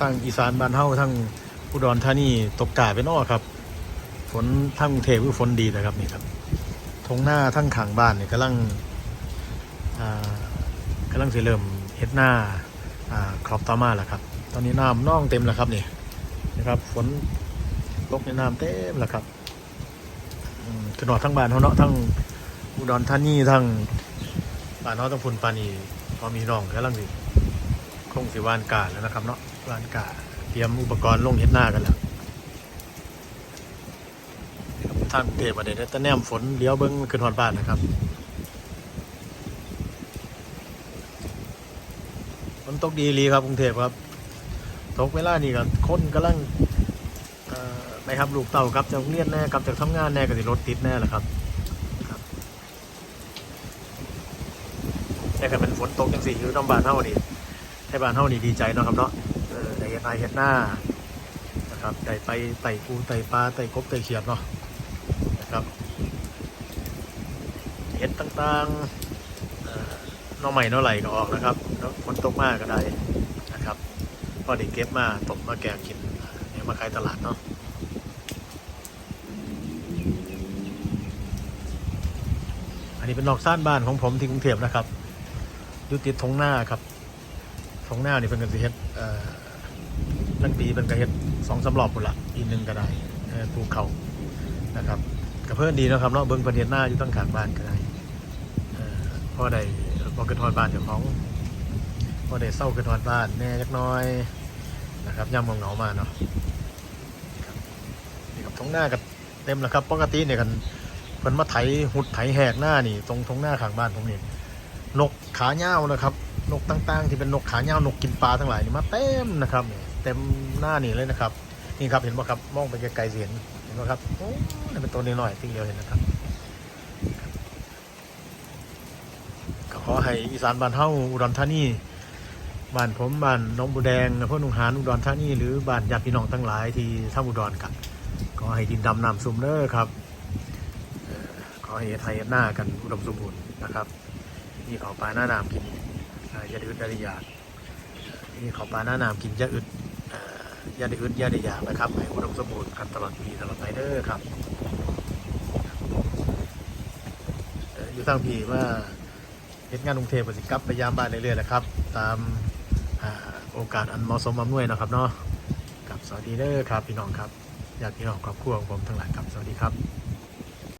ทางอีสานบ้านเฮาทางอุดรธานีตกกาไปนอครับ ฝนทางกรุงเทพือฝนดีนะครับนี่ครับทงหน้าทั้งขางบ้านเนี่ยกำลังกำลังสิเริ่มเฮ็ดหน้าครอบต่อมาแล้วครับ ตอนนี้น้ำน่องเต็มแล้วครับนี่นะครับฝนตกในน้ำเต็มแล้วครับถนนทั้งบ้านเขาเนาะทั้งอุดรธานีทั้งบ้านเขาทั้งฝุ่นปานีพอมีน้องกำลังสิ คงสิวานกาแล้วนะครับเนาะวานกาเตรียมอุปกรณ์ลงเฮ็ดหน้ากันแล้วทางกรุงเทพมาเด็ดต่แนมฝนเลี้ยวเบิ้งขึ้นหอดบ้านนะครับฝนตกดีรีครับกรุงเทพครับ ตกเวลานี่กันคนกำลังเอ่อไปครับลูกเต่าครับจากเรียนแน่กับจากทำงานแน่ก็สิรถติดแน่แหละครับแต่ก็เป็นฝนตกจังสี่อยู่น้ำบ้านเฮานี่ ให้บ้านเฮานี่ดีใจเนาะครับเนาะได้เฮ็ดนาเฮ็ดหน้านะครับได้ไปไต่ปูไต่ปลาไต่กบไต่เขียดเนาะนะครับเห็ดต่างๆเอ่อหน้องใหม่น้องไหลก็ออกนะครับแล้วฝนตกมากก็ได้นะครับพอได้เก็บมาตกมาแกงกินเดี๋ยมาขายตลาดเนาะอันนี้เป็นนอกซ่านบ้านของผมที่กรุงเทพนะครับอยู่ติดทงหน้าครับ ทงหน้านี่เป็นกันสิเฮ็ดเอ่อตั้งปีเป็นกระเฮ็ดสองสำรอบหมดละอีกหนึ่งก็ได้ปลูกเขานะครับกับเพื่อนดีนะครับเนาะเบิ้งประเทศหน้าอยู่ตั้งขางบ้านก็ได้เอ่อได้พอกิดทอดบ้านเจ้าของพ่อได้เศร้ากิดทอดบ้านแน่จักน้อยนะครับย่ำเหงามาเนาะนี่กับทงหน้ากับเต็มแล้วครับปกติเนี่ยกันเพิ่นมาไถหุดไถแหกหน้านี่ ตรงทงหน้าขางบ้านผมนี่นกขาเง้านะครับ นกต่างๆ ที่เป็นนกขาเง้านกกินปลาทั้งหลายนี่มาเต็มนะครับเต็มหน้านี่เลยนะครับ นี่ครับเห็นป่ะครับมองไปไกลๆเห็นเห็นป่ะครับโอ้นี่เป็นตัวน้อยๆที่เดียวเห็นนะครับขอให้อีสานบ้านเฮาอุดรธานีบ้านผมบ้านน้องบูแดงอำเภอหนองหานอุดรธานีหรือบ้านญาติพี่น้องทั้งหลายที่ท่าอุดรครับขอให้ดินดำน้ำซุ่มเด้อครับขอให้ไทยหน้ากันอุดมสมบูรณ์นะครับนี่เขาปลาหน้าน้ำกิน ยาดื้อยาได้อยากนี่เขาปลาหน้าน้ำกินยาอึดยาได้อึดยาได้อยากนะครับให้อุดมสมบูรณ์กันตลอดปีตลอดไปเด้อครับอยู่ทางพีว่าเหตุงานกรุงเทพสิกับไปยามบ้านเรื่อยๆนะครับ ตามโอกาสอันเหมาะสมอำนวยนะครับเนาะกับสวัสดีเด้อครับพี่น้องครับญาติพี่น้องครอบครัวของผมทั้งหลายครับสวัสดีครับ